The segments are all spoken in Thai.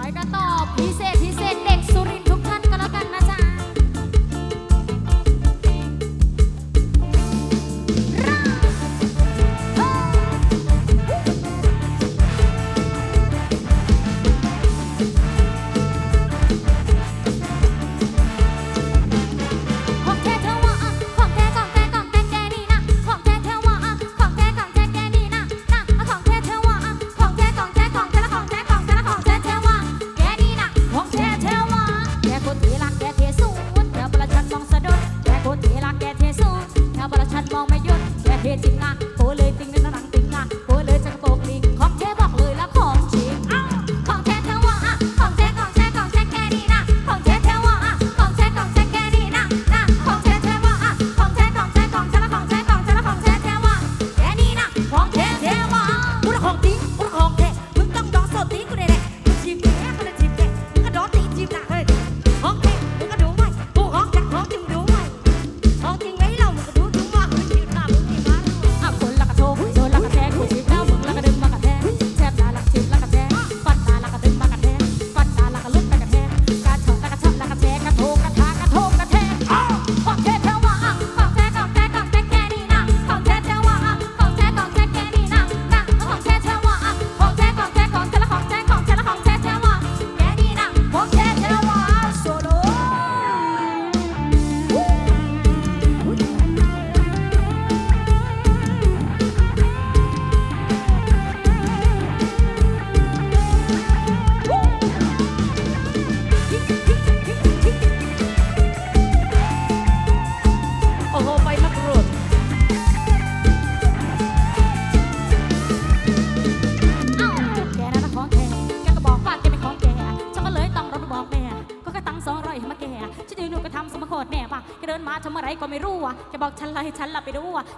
来个大屏 มองไม่ยุดแค่เหตุจริงนะโอเลยจริง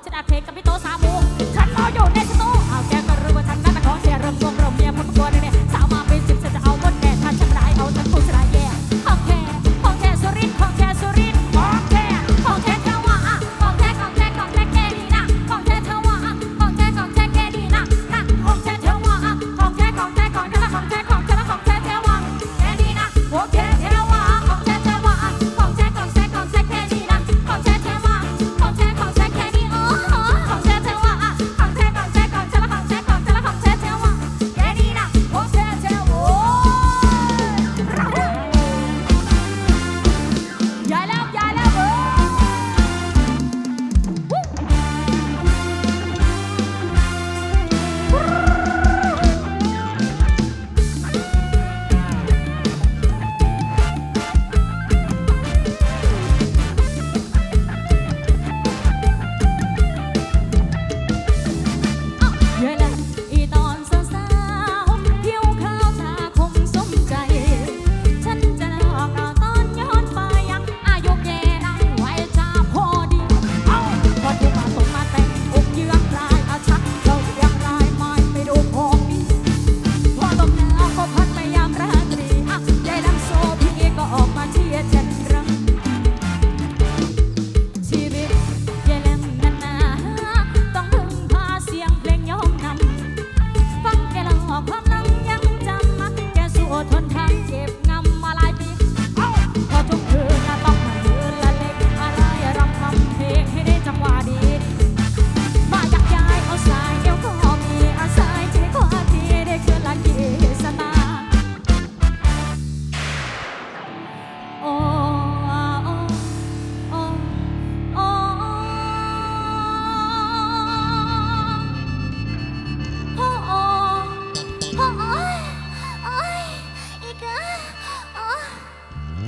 ฉันอัด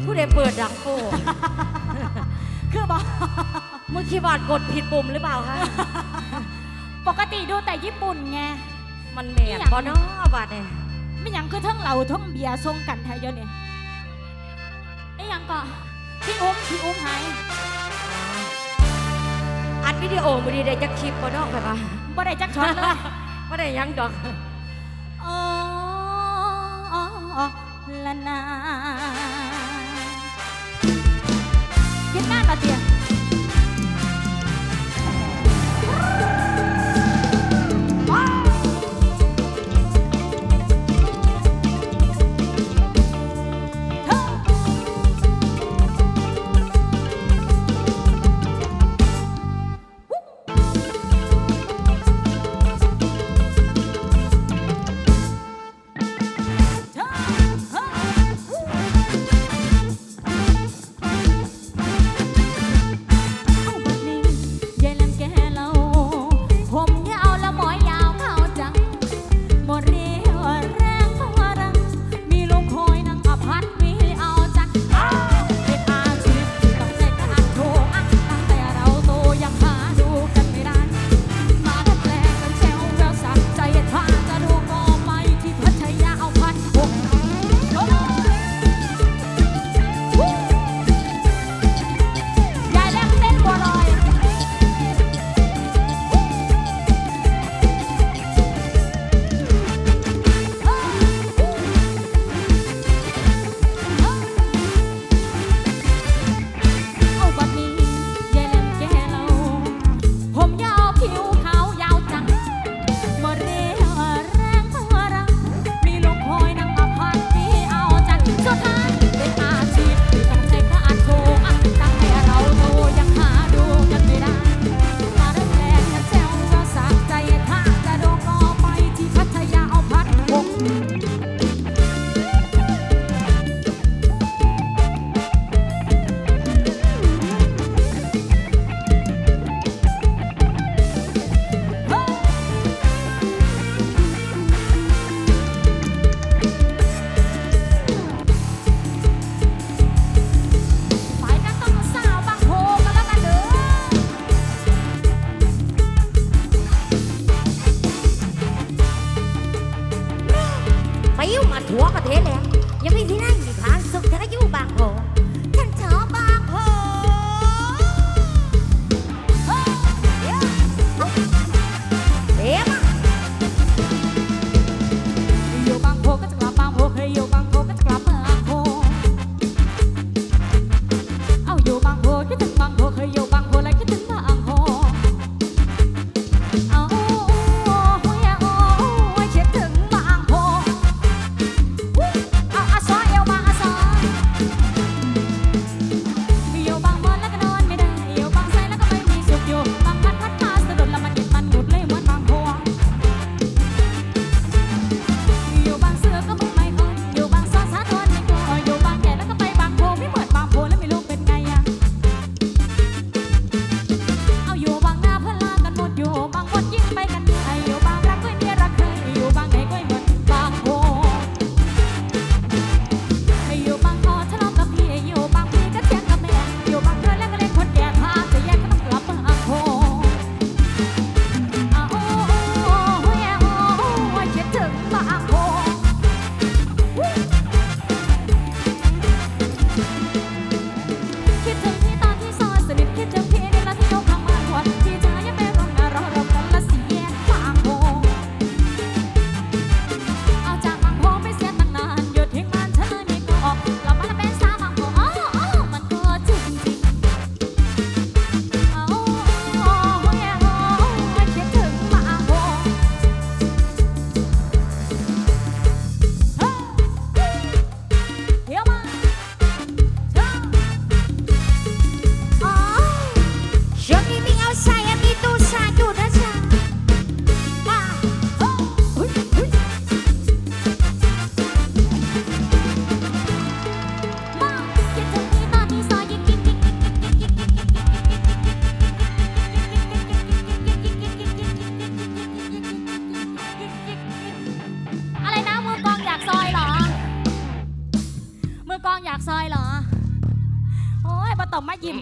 ผู้ใดเปิดดังโฟคือบอกมือคีย์บาร์กดผิดปุ่มหรือเปล่าคะ ปกติดูแต่ญี่ปุ่นไง มันเมียนบอนอบาดเนี่ยไม่หยังคือทั้งเหล่าทั้งเบียร์ทรงกันไทยยนเนี่ยไอ้ยังก็พี่อุ้มพี่อุ้มหายอัดวิดีโอบุดีได้จะคลิปบอนอกไปปะบ่ได้จักช็อตเลยบ่ได้ยังดอกอ๋อละนา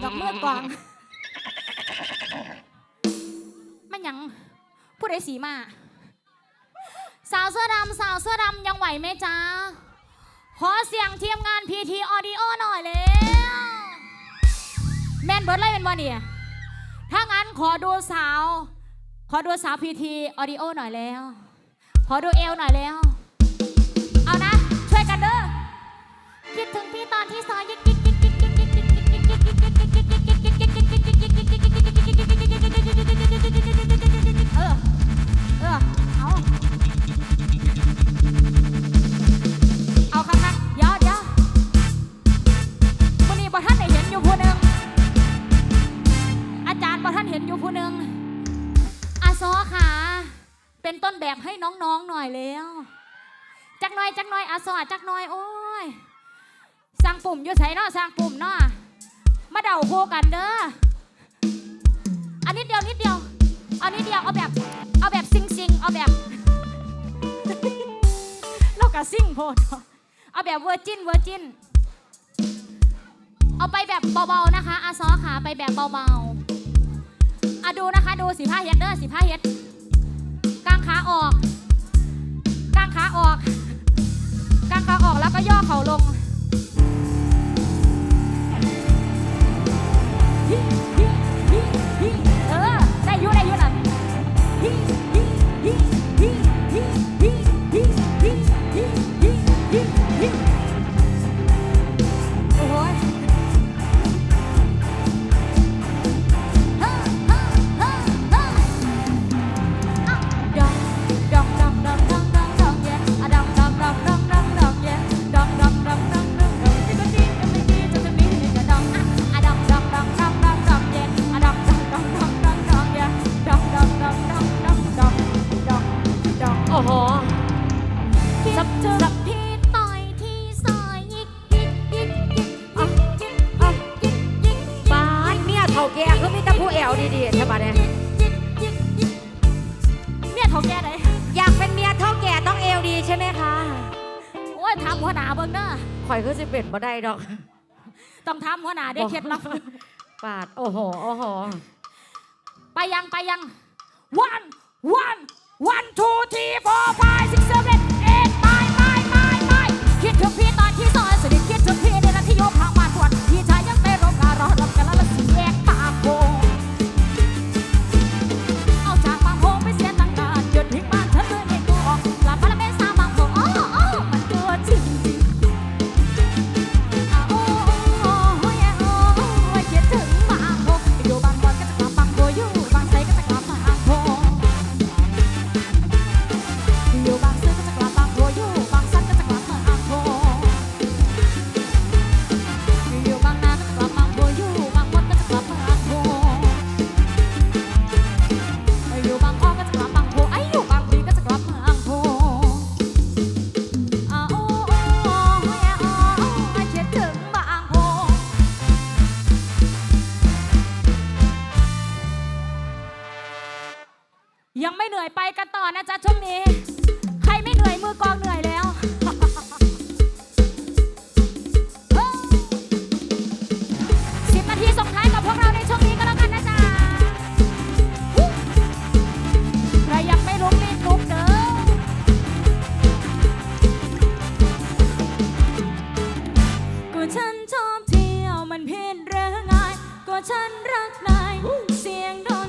ดอกเมื่อกอางมันยังพูดไอ้สีมา สาวเสื้อดำสาวเสื้อดำยังไหวไหมจ๊ะ ขอเสียงทีมงานพีทีออดิโอหน่อยเลยแมนเบิร์ดไล่เป็นวันนี้ถ้างั้นขอดูสาว ขอดูสาวพีทีออดิโอหน่อยแล้ว ขอดูเอลหน่อยแล้ว เอานะ ช่วยกันเด้อคิดถึงพี่ตอนที่ซอยยิกก เออ เออ เอา เอาคำนั้เดี๋ยวเดี๋ยวมื่นี้บ่ท่านเห็นอยู่ผู้หนึ่งอาจารย์บ่ท่านเห็นอยู่ผู้หนึ่งอาซอค่ะ เป็นต้นแบบให้น้องๆหน่อยแล้วจักน้อยจักน้อยอาซอจักน้อยโอ้ยสร้างปุ่มอยู่ใส่นอสร้างปุ่มนอมาเดาโคกันเด้ออันนิดเดียวนิดเดียว เอานิดเดียวเอาแบบเอาแบบซิงซิงเอาแบบ เรากะซิ่งโพดเอาแบบเวอร์จินเวอร์จินเอาไปแบบเบาๆนะคะอาซอขาไปแบบเบาๆอะดูนะคะดูสีผ้าเฮดเด้อสีผ้าเฮดกางขาออกกางขาออกกางขาออกแล้วก็ย่อเข่าลงฮิฮิฮิฮิ เป็นบ่ได้ดอก ต้องถามหัวหน้าได้เคล็ดลับปาด โอ้โห โอ้โห ไปยังไปยัง one one one two three four five six seven eight ไปไปไปไปคิดถึงพี่ เหนื่อยไปกันต่อนะจ๊ะช่วงนี้ ใครไม่เหนื่อยมือกองเหนื่อยแล้วสิบนาทีส่งท้ายกับพวกเราในช่วงนี้ก็แล้วกันนะจ๊ะใครยังไม่ลุกรีบลุกเด้อกูฉันชอบเที่ยวมันเพี้ยนเรื่องง่ายกูฉันรักนายเสียงด